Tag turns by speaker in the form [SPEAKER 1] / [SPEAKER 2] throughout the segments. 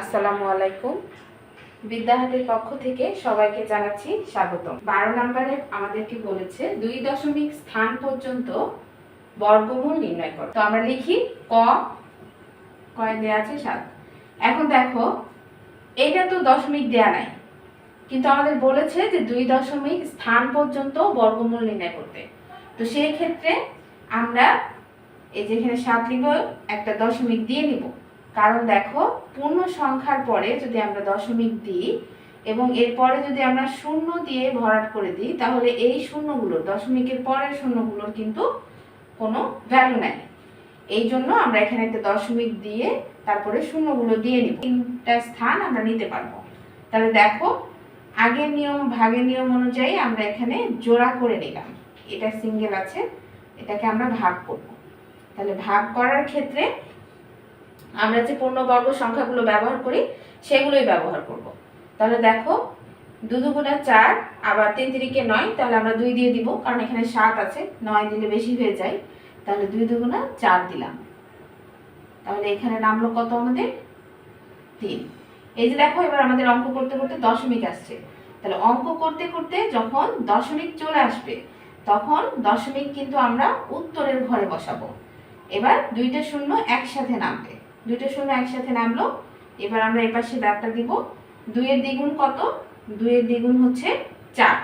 [SPEAKER 1] আসসালামু আলাইকুম। বিদ্যাহাটের পক্ষ থেকে সবাইকে জানাচ্ছি স্বাগতম। বারো নম্বরে আমাদেরকে বলেছে, দুই দশমিক স্থান পর্যন্ত বর্গমূল নির্ণয় করো। তো আমরা লিখি ক, কয় দেওয়া আছে? সাত। এখন দেখো, এটা তো দশমিক দেয়া নাই। কিন্তু আমাদের বলেছে যে দুই দশমিক স্থান পর্যন্ত বর্গমূল নির্ণয় করতে। তো সেই ক্ষেত্রে আমরা এই যেখানে সাত লিখব, একটা দশমিক দিয়ে নিব। কারণ দেখো, পূর্ণ সংখ্যার পরে যদি আমরা দশমিক দিই এবং এরপরে যদি আমরা শূন্য দিয়ে ভরাট করে দিই, তাহলে এই শূন্যগুলো, দশমিকের পরের শূন্যগুলোর কিন্তু কোনো ভ্যালু নাই। এই জন্য আমরা এখানে একটা দশমিক দিয়ে তারপরে শূন্যগুলো দিয়ে নিব। তিনটা স্থান আমরা নিতে পারব। তাহলে দেখো, আগের নিয়ম, ভাগের নিয়ম অনুযায়ী আমরা এখানে জোড়া করে নিলাম। এটা সিঙ্গেল আছে, এটাকে আমরা ভাগ করব। তাহলে ভাগ করার ক্ষেত্রে আমরা যে পূর্ণবর্গ সংখ্যাগুলো ব্যবহার করি, সেগুলোই ব্যবহার করব। তাহলে দেখো, দু দুগুণা চার, আবার তিন তিরিকে নয়, তাহলে আমরা দুই দিয়ে দিব, কারণ এখানে সাত আছে, নয় দিলে বেশি হয়ে যায়। তাহলে দুই দুগুণা চার দিলাম। তাহলে এখানে নামলো কত আমাদের? তিন। এই যে দেখো, এবার আমাদের অঙ্ক করতে করতে দশমিক আসছে। তাহলে অঙ্ক করতে করতে যখন দশমিক চলে আসবে, তখন দশমিক কিন্তু আমরা উত্তরের ঘরে বসাবো। এবার দুইটা শূন্য একসাথে নামবে। দুইটা শূন্য একসাথে নামলো। এবার আমরা এই পাশে দাগটা দিব। দুইয়ের দ্বিগুণ কত? দুইয়ের দ্বিগুণ হচ্ছে চার।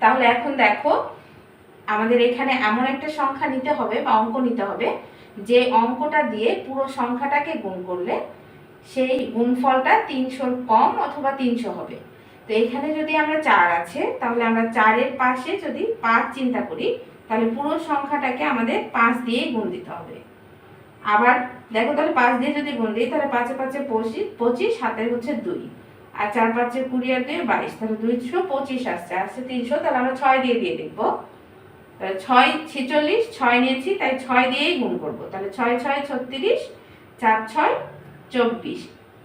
[SPEAKER 1] তাহলে এখন দেখো, আমাদের এখানে এমন একটা সংখ্যা নিতে হবে বা অঙ্ক নিতে হবে, যে অঙ্কটা দিয়ে পুরো সংখ্যাটাকে গুণ করলে সেই গুণফলটা তিনশোর কম অথবা তিনশো হবে। তো এখানে যদি আমরা চার আছে, তাহলে আমরা চারের পাশে যদি পাঁচ চিন্তা করি, তাহলে পুরো সংখ্যাটাকে আমাদের পাঁচ দিয়ে গুণ দিতে হবে। আবার দেখো তাহলে পাঁচ দিয়ে যদি গুণ দিই, তাহলে পাঁচে পাঁচে পঁচিশ পঁচিশ হাতের হচ্ছে দুই। আর চার পাঁচে কুড়ি আর দুই, বাইশ, তাহলে দুইশো পঁচিশ আসছে। আসছে তিনশো, তাহলে আমরা ছয় দিয়ে দিয়ে দেখব তাহলে ছয় ছেচল্লিশ, ছয় নিয়েছি, তাই ছয় দিয়েই গুণ করব। তাহলে ছয় ছয়, ছত্রিশ, চার, ছয়, চব্বিশ।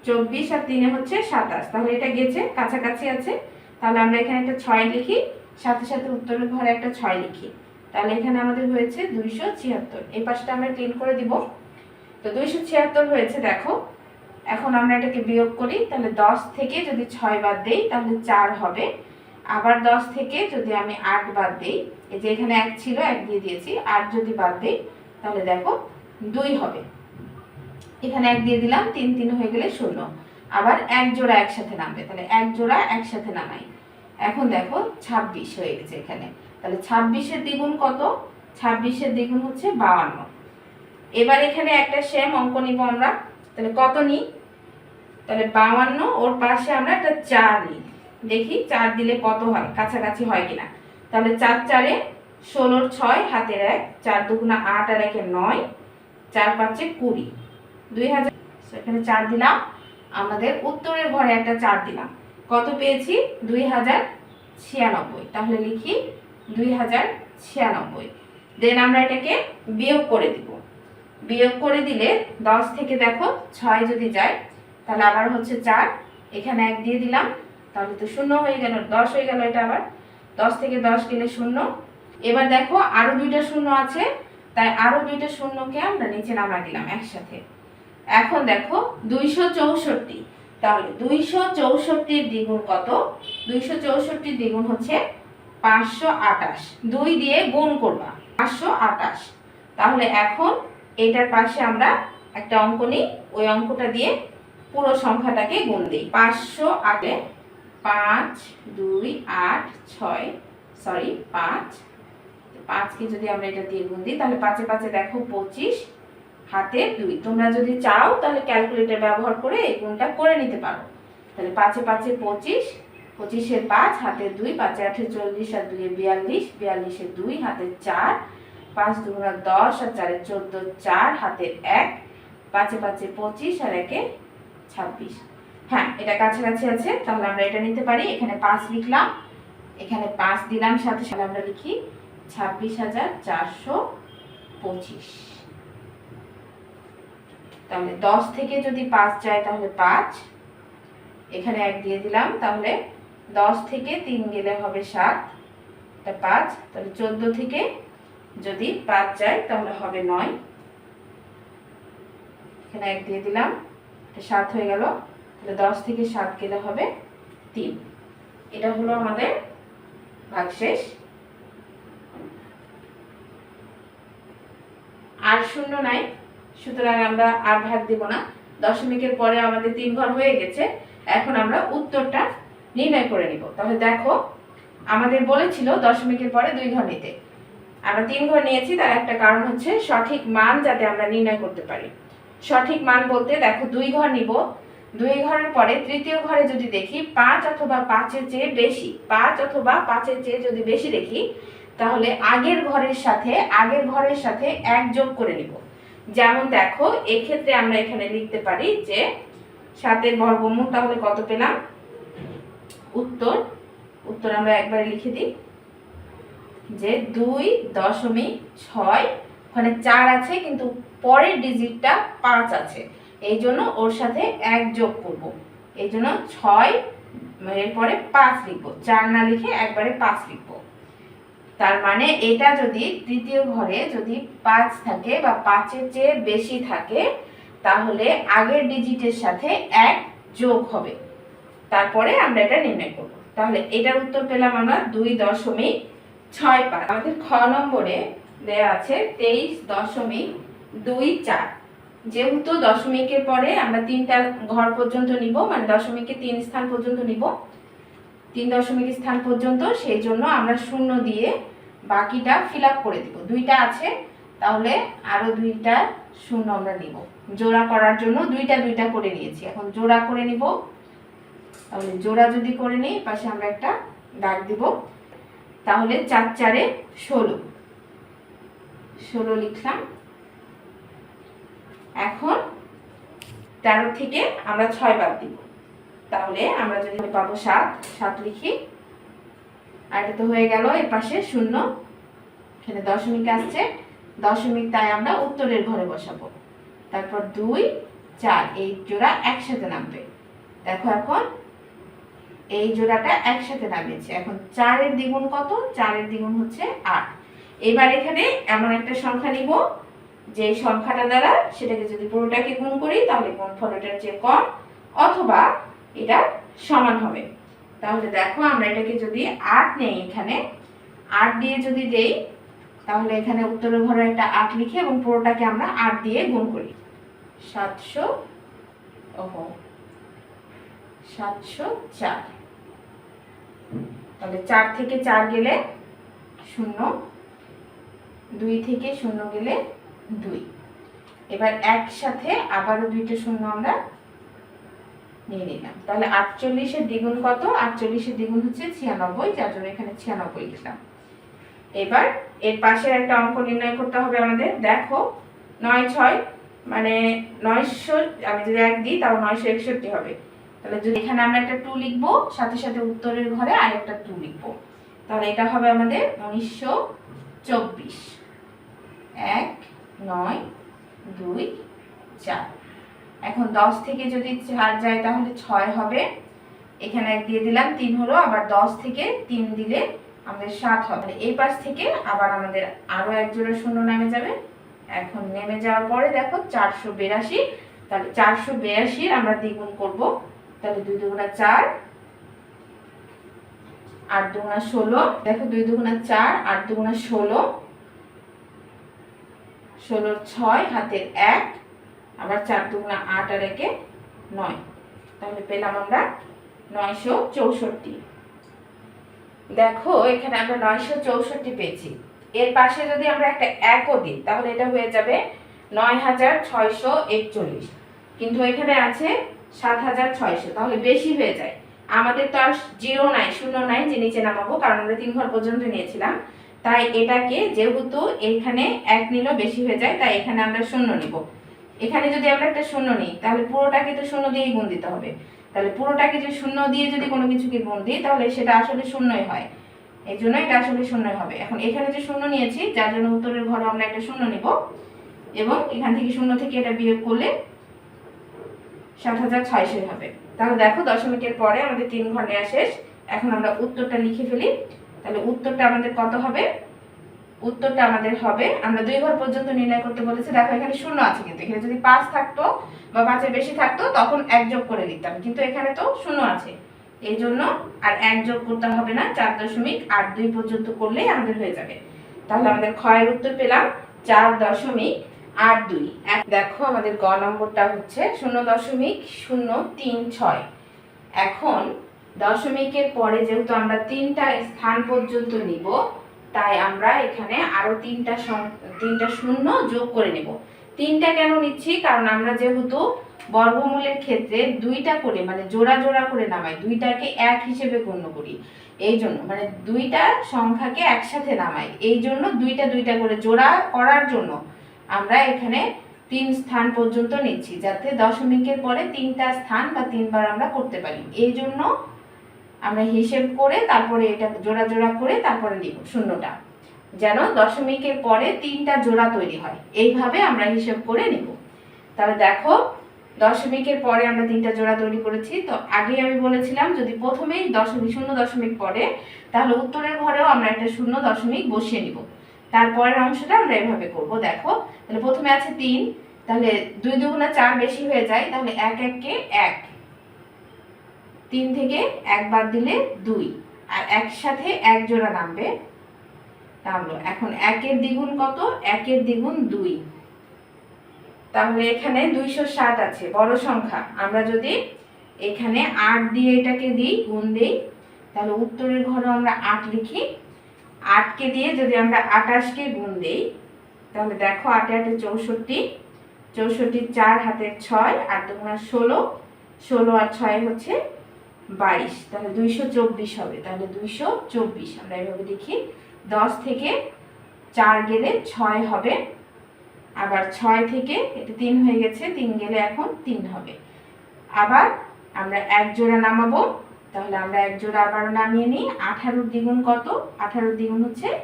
[SPEAKER 1] চব্বিশ আর তিনে হচ্ছে সাতাশ। তাহলে এটা গেছে, কাছাকাছি আছে। তাহলে আমরা এখানে একটা ছয় লিখি, সাথে সাথে উত্তরের ঘরে একটা ছয় লিখি। তাহলে এখানে আমাদের হয়েছে দুইশো ছিয়াত্তর। এই পাশটা আমরা ক্লিন করে দিব। তো দুইশো ছিয়াত্তর হয়েছে, দেখো। এখন আমরা এটাকে বিয়োগ করি, তাহলে দশ থেকে যদি ছয় বাদ দেই, তাহলে চার হবে। আবার দশ থেকে যদি আমি আট বাদ দিই, এই যে এখানে এক ছিল, এক দিয়ে দিয়েছি, আট যদি বাদ দিই, তাহলে দেখো দুই হবে। এখানে এক দিয়ে দিলাম, তিন তিন হয়ে গেলে শূন্য আবার এক জোড়া একসাথে নামবে, তাহলে এক জোড়া একসাথে নামাই। এখন দেখো ছাব্বিশ হয়ে গেছে এখানে। তাহলে ছাব্বিশের দ্বিগুণ কত? ছাব্বিশের দ্বিগুণ হচ্ছে বাউান্ন। এবার এখানে একটা সেম অঙ্ক নিব আমরা। তাহলে কত নিই তাহলে বাউান্ন ওর পাশে আমরা একটা চার নিই দেখি চার দিলে কত হয়, কাছাকাছি হয় কিনা। তাহলে চার চারে ষোলোর ছয়, হাতের এক, চার দুগুণা আট আর একে নয়, চার পাঁচে কুড়ি। দুই হাজার এখানে চার দিলাম। আমাদের উত্তরের ঘরে একটা চার দিলাম। কত পেয়েছি? দুই হাজার ছিয়ানব্বই। তাহলে লিখি দুই হাজার ছিয়ানব্বই। দেন আমরা এটাকে বিয়োগ করে দিব। বিয়োগ করে দিলে দশ থেকে দেখো ছয় যদি যায়, তাহলে আবার হচ্ছে চার। এখানে এক দিয়ে দিলাম, তাহলে তো শূন্য হয়ে গেল, দশ হয়ে গেল এটা আবার। দশ থেকে দশ গেলে শূন্য। এবার দেখো আরও দুইটা শূন্য আছে, তাই আরও দুইটা শূন্যকে আমরা নিচে নামা দিলাম একসাথে। এখন দেখো দুইশো চৌষট্টি, তাহলে দুইশো চৌষট্টির দ্বিগুণ কত? দুইশো চৌষট্টির দ্বিগুণ হচ্ছে পাঁচশো আটাশ দুই দিয়ে গুণ করবা, পাঁচশো আটাশ তাহলে এখন এটার পাশে আমরা একটা অঙ্ক নিই। ওই অঙ্কটা দিয়ে পুরো সংখ্যাটাকে গুণ দিই। পাঁচশো আটে পাঁচ, দুই, আট, ছয় সরি পাঁচ। পাঁচকে যদি আমরা এটা দিয়ে গুণ দিই, তাহলে পাঁচে পাঁচে দেখো পঁচিশ, হাতে দুই। তোমরা যদি চাও, তাহলে ক্যালকুলেটর ব্যবহার করে এই গুণটা করে নিতে পারো। তাহলে পাঁচে পাঁচে পঁচিশ, পঁচিশে পাঁচ, হাতে দুই, পাঁচে আঠে চল্লিশ, আর দুইয়ে বিয়াল্লিশ, বিয়াল্লিশে দুই, হাতে চার পাঁচ দুগুণা দশ আর চারে চোদ্দ চার হাতের এক, পাঁচে পাঁচে পঁচিশ আর একে ছাব্বিশ। হ্যাঁ এটা কাছাকাছি আছে, তাহলে আমরা এটা নিতে পারি। এখানে পাঁচ লিখলাম, এখানে পাঁচ দিলাম, সাথে সাথে আমরা লিখি ছাব্বিশ হাজার চারশো পঁচিশ। তাহলে দশ থেকে যদি পাঁচ যায়, তাহলে পাঁচ। এখানে এক দিয়ে দিলাম, তাহলে দশ থেকে তিন গেলে হবে সাত। পাঁচ, তাহলে চোদ্দ থেকে যদি পাঁচ যায়, তাহলে হবে নয়। এখানে এক দিয়ে দিলাম সাত হয়ে গেল। তাহলে দশ থেকে সাত গেলে হবে তিন। এটা হলো আমাদের ভাগশেষ। আর শূন্য নাই, সুতরাং আমরা আর ভাগ দিব না। দশমিকের পরে আমাদের তিন ঘর হয়ে গেছে। এখন আমরা উত্তরটা নির্ণয় করে নিব। তাহলে দেখো, আমাদের বলেছিল দশমিকের পরে দুই ঘর নিতে। আমরা তিন ঘর নিয়েছি, তার একটা কারণ হচ্ছে সঠিক মান যাতে আমরা নির্ণয় করতে পারি। সঠিক মান বলতে দেখো দুই ঘর নিব। দুই ঘরের পরে তৃতীয় ঘরে যদি দেখি পাঁচ অথবা পাঁচের চেয়ে বেশি, পাঁচ অথবা পাঁচের চেয়ে যদি বেশি দেখি, তাহলে আগের ঘরের সাথে, আগের ঘরের সাথে এক যোগ করে নিব। যেমন দেখো, এক্ষেত্রে আমরা এখানে লিখতে পারি যে সাতের বর্গমূল, তাহলে কত পেলাম? উত্তর উত্তর আমরা একবারে লিখে দিই। যে দুই দশমিক ছয়, ওখানে চার আছে, কিন্তু পরের ডিজিটটা পাঁচ আছে। এই জন্য ওর সাথে এক যোগ করব। এই জন্য ছয়, এরপরে পাঁচ লিখব। চার না লিখে একবারে পাঁচ লিখব। তার মানে এটা যদি তৃতীয় ঘরে যদি পাঁচ থাকে বা পাঁচের চেয়ে বেশি থাকে, তাহলে আগের ডিজিটের সাথে এক যোগ হবে। তারপরে আমরা এটা নির্ণয় করব। তাহলে এটার উত্তর পেলাম আমরা দুই দশমিক ছয় পাঁচ আমাদের খ নম্বরে দেয়া আছে তেইশ দশমিক দুই চার। যেহেতু দশমিকের পরে আমরা তিনটা ঘর পর্যন্ত নিব মানে দশমিকে তিন স্থান পর্যন্ত নিব, তিন দশমিক স্থান পর্যন্ত, সেই জন্য আমরা শূন্য দিয়ে বাকিটা ফিল করে দিব। দুইটা আছে, তাহলে আরও দুইটা শূন্য আমরা নিব। জোড়া করার জন্য দুইটা দুইটা করে নিয়েছি। এখন জোড়া করে নিব। তাহলে জোড়া যদি করে নিই, পাশে আমরা একটা দাগ দিব। তাহলে চার চারে ষোলো। ষোলো লিখলাম। এখন তেরো থেকে আমরা ছয় বাদ দিব। তাহলে আমরা যদি পাবো সাত সাত লিখি। আর এটা তো হয়ে গেল, এর পাশে শূন্য। এখানে দশমিক আসছে। দশমিক তাই আমরা উত্তরের ঘরে বসাবো। তারপর দুই, চার, এই জোড়া একসাথে নামবে। দেখো এখন এই জোড়াটা একসাথে নামিয়েছে। এখন চারের দ্বিগুণ কত? চারের দ্বিগুণ হচ্ছে আট। এবার এখানে এমন একটা সংখ্যা নিব, যে সংখ্যাটা দ্বারা সেটাকে যদি পুরোটাকে গুণ করি, তাহলে গুণফল এটার চেয়ে কম, অথবা এটা সমান হবে। তাহলে দেখো, আমরা এটাকে যদি আট নেই এখানে, আট দিয়ে যদি দেই, তাহলে এখানে উত্তরের ঘরে একটা আট লিখে এবং পুরোটাকে আমরা আট দিয়ে গুণ করি। সাতশো, ওহো, সাতশো চার। তাহলে চার থেকে চার গেলে শূন্য, দুই থেকে শূন্য গেলে দুই। এবার একসাথে আবারও দুইটা শূন্য আমরা নিয়ে নিলাম। তাহলে আটচল্লিশের দ্বিগুণ কত? আটচল্লিশের দ্বিগুণ হচ্ছে ছিয়ানব্বই, যার জন্য এখানে ছিয়ানব্বই লিখলাম। এবার এর পাশের একটা অঙ্ক নির্ণয় করতে হবে আমাদের। দেখো, নয় ছয় মানে নয়শো, আমি যদি এক দিই তাও নয়শো একষট্টি হবে। তাহলে যদি এখানে আমরা একটা টু লিখব, সাথে সাথে উত্তরের ঘরে আরেকটা টু লিখব। তাহলে এটা হবে আমাদের উনিশশো চব্বিশ। এক, নয়, দুই, চার। এখন দশ থেকে যদি চার যায় তাহলে ছয় হবে। এখানে এক দিয়ে দিলাম, তিন হলো, আবার দশ থেকে তিন দিলে আমাদের সাত হবে। এই পাশ থেকে আবার আমাদের আরও এক জোড়া শূন্য নেমে যাবে। এখন নেমে যাওয়ার পরে দেখো চারশো বিরাশি, তাহলে চারশো বিরাশির আমরা দ্বিগুণ করব। তাহলে দুই দুগুণা চার, আট দুগুণা ষোলো। দেখো দুই দুগুণা চার, আট দুগুণা ষোলো। ষোলোর ছয়, হাতের এক, আবার চার দুগুণা আট আর একে নয়। তাহলে পেলাম আমরা নয়শো চৌষট্টি। দেখো, এখানে আমরা নয়শো চৌষট্টি পেয়েছি। এর পাশে যদি আমরা একটা একও দিই, তাহলে এটা হয়ে যাবে নয় হাজার ছয়শো একচল্লিশ। কিন্তু এখানে আছে সাত হাজার ছয়শো। তাহলে বেশি হয়ে যায়। আমাদের তো আর জিরো নাই, শূন্য নাই যে নিচে নামাবো, কারণ আমরা তিন ঘর পর্যন্ত নিয়েছিলাম। তাই এটাকে যেহেতু এখানে এক নিলেও বেশি হয়ে যায়, তাই এখানে আমরা শূন্য নিব। এখানে যদি আমরা একটা শূন্য নিই, তাহলে পুরোটাকে তো শূন্য দিয়েই গুণ দিতে হবে। তাহলে পুরোটাকে যে শূন্য দিয়ে যদি কোনো কিছুকে গুণ দিই, তাহলে সেটা আসলে শূন্যই হয়। এই জন্য এটা আসলে শূন্যই হবে। এখন এখানে যে শূন্য নিয়েছি, যার জন্য উত্তরের ঘরে আমরা একটা শূন্য নিব। এবং এখান থেকে শূন্য থেকে এটা বিয়োগ করলে সাত হাজার ছয়শোই হবে। তাহলে দেখো দশমিকের পরে আমাদের তিন ঘর শেষ। এখন আমরা উত্তরটা লিখে ফেলি। তাহলে উত্তরটা আমাদের কত হবে? উত্তরটা আমাদের হবে, আমরা দুই ঘর পর্যন্ত নির্ণয় করতে বলেছি। দেখো এখানে শূন্য আছে কিন্তু। এখানে যদি পাঁচ থাকতো বা পাঁচের বেশি থাকতো, তখন এক যোগ করে লিখতাম। কিন্তু এখানে তো শূন্য আছে। এই জন্য আর এক যোগ করতে হবে না, চার দশমিক আট দুই পর্যন্ত করলেই আমাদের হয়ে যাবে। তাহলে আমাদের ক্ষয়ের উত্তর পেলাম, চার দশমিক আট দুই। এক দেখো আমাদের গ নম্বরটা হচ্ছে শূন্য দশমিক শূন্য তিন ছয়। এখন দশমিকের পরে যেহেতু আমরা তিনটা স্থান পর্যন্ত নিব, তাই আমরা এখানে আরও তিনটা তিনটা শূন্য যোগ করে নেব। তিনটা কেন নিচ্ছি? কারণ আমরা যেহেতু বর্গমূলের ক্ষেত্রে দুইটা করে মানে জোড়া জোড়া করে নামাই, দুইটাকে এক হিসেবে গণ্য করি। এই জন্য মানে দুইটা সংখ্যাকে একসাথে নামাই। এই জন্য দুইটা দুইটা করে জোড়া করার জন্য আমরা এখানে তিন স্থান পর্যন্ত নিচ্ছি, যাতে দশমিকের পরে তিনটা স্থান বা তিনবার আমরা করতে পারি। এই জন্য আমরা হিসেব করে তারপরে এটা জোড়া জোড়া করে তারপরে নিব শূন্যটা, যেন দশমিকের পরে তিনটা জোড়া তৈরি হয়। এইভাবে আমরা হিসেব করে নিব। তাহলে দেখো, দশমিকের পরে আমরা তিনটা জোড়া তৈরি করেছি। তো আগেই আমি বলেছিলাম, যদি প্রথমেই দশমিক, শূন্য দশমিক পরে তাহলে উত্তরের ঘরেও আমরা একটা শূন্য দশমিক বসিয়ে নিব। তারপরের অংশটা আমরা এভাবে করব, দেখো। তাহলে প্রথমে আছে তিন, তাহলে দুই দুগুণা চার বেশি হয়ে যায়, তাহলে এক এককে এক। তিন থেকে এক বাদ দিলে দুই, আর একসাথে এক জোড়া নামবে। নামলো। এখন একের দ্বিগুণ কত? একের দ্বিগুণ দুই। তাহলে এখানে দুইশো ষাট আছে, বড় সংখ্যা। আমরা যদি এখানে আট দিয়ে এটাকে দিই, গুণ দিই, তাহলে উত্তরের ঘরে আমরা আট লিখি আটকে দিয়ে যদি আমরা আটাশকে গুণ দিই, তাহলে দেখো আটে আটে চৌষট্টি চৌষট্টি চার হাতের ছয়, আট দুগুণা ষোলো ষোলো আর ছয় হচ্ছে বাইশ, তাহলে দুইশো চব্বিশ হবে, তাহলে দুইশো চব্বিশ, আমরা এভাবে লিখি দশ থেকে চার গেলে ছয় হবে, আবার ছয় থেকে, এটা তিন হয়ে গেছে, তিন গেলে এখন তিন হবে, আবার আমরা এক জোড়া নামাবো তাহলে আমরা এক জোড়া আবার নামিয়ে নিই। আঠারোর দ্বিগুণ কত? আঠারোর দ্বিগুণ হচ্ছে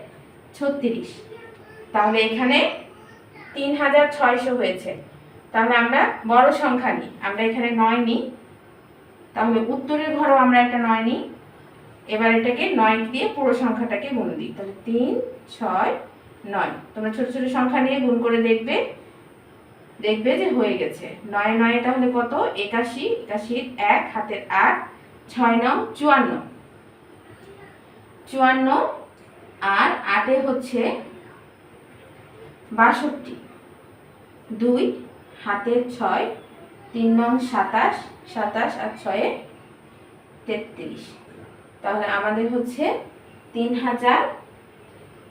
[SPEAKER 1] ছত্রিশ। তাহলে এখানে তিন হাজার ছয়শো হয়েছে। তাহলে আমরা বড় সংখ্যা নিই। আমরা এখানে নয় নিই। তাহলে উত্তরের ঘরেও আমরা একটা নয় নিই। এবার এটাকে নয় দিয়ে পুরো সংখ্যাটাকে গুণ দিই। তাহলে তিন, ছয়, নয়। তোমরা ছোট ছোট সংখ্যা নিয়ে গুণ করে দেখবে। দেখবে যে হয়ে গেছে। নয় নয় তাহলে কত? একাশি। একাশির এক, হাতের আট। ছয় নং, চুয়ান্ন। চুয়ান্ন আর আটে হচ্ছে বাষট্টি। দুই হাতের ছয়, তিন নং সাতাশ সাতাশ আর ছয়ে তেত্রিশ। তাহলে আমাদের হচ্ছে তিন হাজার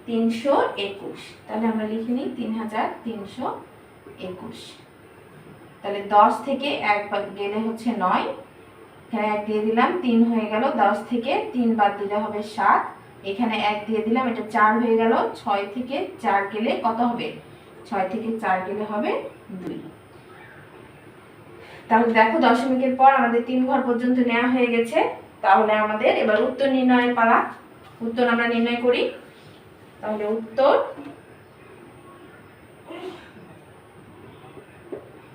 [SPEAKER 1] তিনশো একুশ। তাহলে আমরা লিখে নিই তিন হাজার তিনশো একুশ। তাহলে দশ থেকে এক গেলে হচ্ছে নয়। এখানে এক দিয়ে দিলাম, তিন হয়ে গেল, দশ থেকে তিন বাদ দিলে হবে সাত। এখানে এক দিয়ে দিলাম, এটা চার হয়ে গেল, ছয় থেকে চার গেলে কত হবে? ছয় থেকে চার গেলে হবে দুই। তাহলে দেখো, দশমিকের পর আমাদের তিন ঘর পর্যন্ত নেওয়া হয়ে গেছে। তাহলে আমাদের এবার উত্তর নির্ণয়ের পালা। উত্তর আমরা নির্ণয় করি। তাহলে উত্তর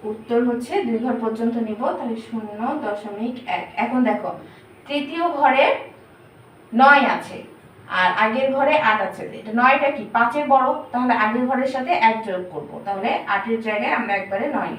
[SPEAKER 1] উত্তর হচ্ছে দুই ঘর পর্যন্ত নিব, তাহলে শূন্য দশমিক এক। এখন দেখো, তৃতীয় ঘরে নয় আছে, আর আগের ঘরে আট আছে। এটা নয়টা কি? পাঁচের বড়, তাহলে আগের ঘরের সাথে এক যোগ করব। তাহলে আটের জায়গায় আমরা একবারে নয়